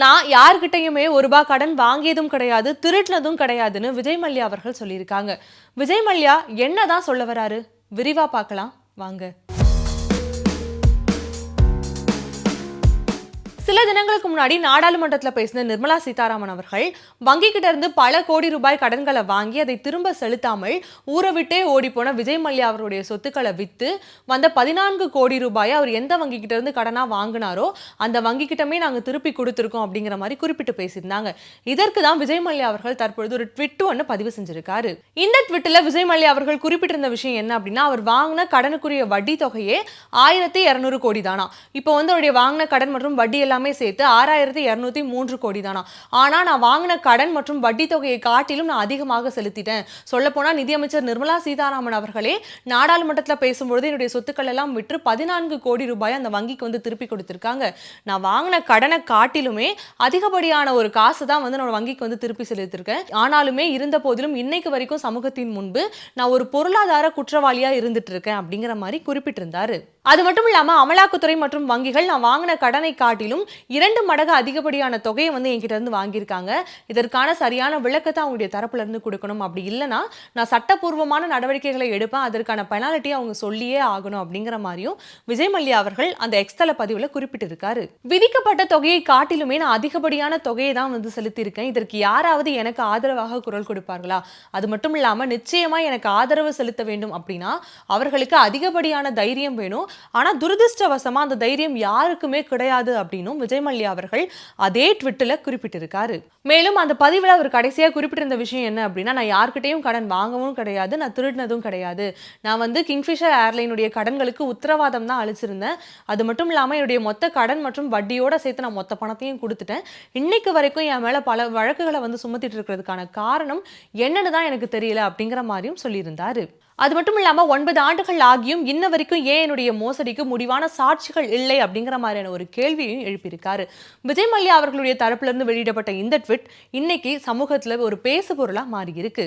நான் யார்கிட்டையுமே ஒரு ரூபாய் கடன் வாங்கியதும் கிடையாது திருட்டினதும் கிடையாதுன்னு விஜய் மல்யா அவர்கள் சொல்லியிருக்காங்க. விஜய் மல்யா என்னதான் சொல்ல வராரு? விரிவா பார்க்கலாம். வாங்க. சில தினங்களுக்கு முன்னாடி நாடாளுமன்றத்தில் பேசின நிர்மலா சீதாராமன் அவர்கள் வங்கி கிட்ட இருந்து பல கோடி ரூபாய் கடன்களை வாங்கி அதை திரும்ப செலுத்தாமல் ஊரை விட்டே ஓடி போன விஜய் மல்யா அவருடைய சொத்துக்களை வித்து வந்த பதினான்கு கோடி ரூபாயை அவர் எந்த வங்கி கிட்ட இருந்து கடனா வாங்கினாரோ அந்த வங்கி கிட்டமே திருப்பி கொடுத்துருக்கோம் அப்படிங்கிற மாதிரி குறிப்பிட்டு பேசியிருந்தாங்க. இதற்கு தான் விஜய் மல்யா அவர்கள் தற்பொழுது ஒரு ட்விட் ஒன்று பதிவு செஞ்சிருக்காரு. இந்த ட்விட்டில் விஜய் மல்யா அவர்கள் குறிப்பிட்டிருந்த விஷயம் என்ன அப்படின்னா அவர் வாங்கின கடனுக்குரிய வட்டி தொகையே ஆயிரத்தி இரநூறு கோடி தானா. இப்போ வந்து அவருடைய வாங்கின கடன் மற்றும் வட்டி எல்லாம் சேர்த்து ஆறாயிரத்தி இரநூத்தி மூன்று கோடி தானா ஆனா நான் வாங்கின கடன் மற்றும் வட்டி தொகையை காட்டிலும் நான் அதிகமாக செலுத்திட்டேன். சொல்லப்போனால் நிதியமைச்சர் நிர்மலா சீதாராமன் அவர்களே நாடாளுமன்றத்தில் பேசும்பொழுது என்னுடைய சொத்துக்கள் எல்லாம் விற்று பதினான்கு கோடி ரூபாய் அந்த வங்கிக்கு வந்து திருப்பி கொடுத்திருக்காங்க. நான் வாங்கின கடனை காட்டிலுமே அதிகப்படியான ஒரு காசு தான் வந்து நான் வங்கிக்கு வந்து திருப்பி செலுத்திருக்கேன். ஆனாலுமே இருந்த போதிலும் இன்னைக்கு வரைக்கும் சமூகத்தின் முன்பு நான் ஒரு பொருளாதார குற்றவாளியா இருந்துட்டு இருக்கேன் அப்படிங்கிற மாதிரி குறிப்பிட்டிருந்தாரு. அது மட்டும் இல்லாமல் அமலாக்கத்துறை மற்றும் வங்கிகள் நான் வாங்கின கடனை காட்டிலும் இரண்டு மடங்கு அதிகப்படியான தொகையை வந்து என்கிட்ட இருந்து வாங்கியிருக்காங்க. இதற்கான சரியான விளக்கத்தை அவங்களுடைய தரப்புல இருந்து கொடுக்கணும். அப்படி இல்லைன்னா நான் சட்டப்பூர்வமான நடவடிக்கைகளை எடுப்பேன். அதற்கான பெனாலிட்டி அவங்க சொல்லியே ஆகணும் அப்படிங்கிற மாதிரியும் விஜய் மல்லியா அவர்கள் அந்த எக்ஸ்தல பதிவுல குறிப்பிட்டிருக்காரு. விதிக்கப்பட்ட தொகையை காட்டிலுமே நான் அதிகப்படியான தொகையை தான் வந்து செலுத்தியிருக்கேன். இதற்கு யாராவது எனக்கு ஆதரவாக குரல் கொடுப்பார்களா? அது மட்டும் இல்லாம நிச்சயமா எனக்கு ஆதரவு செலுத்த வேண்டும் அப்படின்னா அவர்களுக்கு அதிகப்படியான தைரியம் வேணும். ஆனா துரதிருஷ்டவசமா அந்த தைரியம் யாருக்குமே கிடையாது அப்படின்னும் விஜய் மல்யா அவர்கள் அதே ட்விட்டில் குறிப்பிட்டிருக்காரு. மேலும் அந்த பதிவில் அவர் கடைசியாக குறிப்பிட்டிருந்த விஷயம் என்ன அப்படின்னா நான் யார்கிட்டையும் கடன் வாங்கவும் கிடையாது நான் திருடினதும் கிடையாது. நான் வந்து கிங்ஃபிஷர் ஏர்லைனுடைய கடன்களுக்கு உத்தரவாதம் தான் அழிச்சிருந்தேன் அது மட்டும் இல்லாமல் என்னுடைய மொத்த கடன் மற்றும் வட்டியோட சேர்த்து நான் மொத்த பணத்தையும் கொடுத்துட்டேன். இன்னைக்கு வரைக்கும் என் மேலே பல வழக்குகளை வந்து சுமத்திட்டு இருக்கிறதுக்கான காரணம் என்னன்னு தான் எனக்கு தெரியல அப்படிங்கிற மாதிரியும் சொல்லியிருந்தாரு. அது மட்டும் இல்லாமல் ஒன்பது ஆண்டுகள் ஆகியும் இன்ன வரைக்கும் ஏன் என்னுடைய மோசடிக்கு முடிவான சாட்சிகள் இல்லை அப்படிங்கிற மாதிரியான ஒரு கேள்வியையும் எழுப்பியிருக்காரு. விஜய் மல்யா அவர்களுடைய தரப்பிலிருந்து வெளியிடப்பட்ட இந்த ட்விட் இன்னைக்கு சமூகத்தில் ஒரு பேசுபொருளாக மாறியிருக்கு.